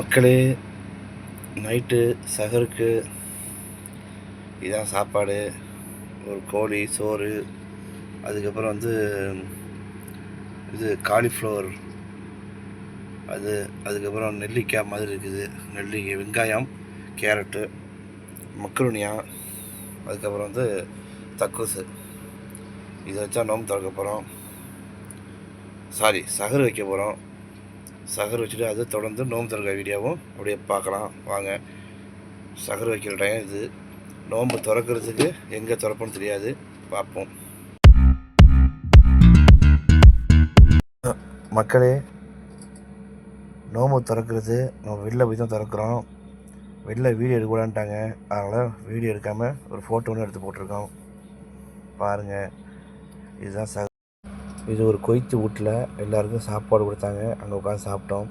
மக்களே நைட்டு சகருக்கு இதான் சாப்பாடு. ஒரு கோழி சோறு அதுக்கப்புறம் வந்து இது காலிஃப்ளவர் அது அதுக்கப்புறம் நெல்லிக்காய் மாதிரி இருக்குது. நெல்லிக்காய் வெங்காயம் கேரட்டு மக்ருனியா அதுக்கப்புறம் வந்து தக்கூசு. இதை வச்சா நோம்பு திறக்க போகிறோம் சாரி சகர் வைக்க போகிறோம் சகர் வச்சுட்டு அதை தொடர்ந்து நோம்பு திறக்க வீடியோவும் அப்படியே பார்க்கலாம். வாங்க. சகர் வைக்கிற டைம் இது. நோம்பு திறக்கிறதுக்கு எங்கே திறப்போன்னு தெரியாது. பார்ப்போம். மக்களே நோம்பு திறக்கிறது நம்ம வெளில போய் தான் திறக்கிறோம். வெளில வீடியோ எடுக்கக்கூடாதுன்ட்டாங்க. அதனால் வீடியோ எடுக்காமல் ஒரு ஃபோட்டோ ஒன்று எடுத்து போட்டிருக்கோம். பாருங்கள் இதுதான் ச இது ஒரு கொய்த்து வீட்டில் எல்லாருக்கும் சாப்பாடு கொடுத்தாங்க. அங்கே உட்காந்து சாப்பிட்டோம்.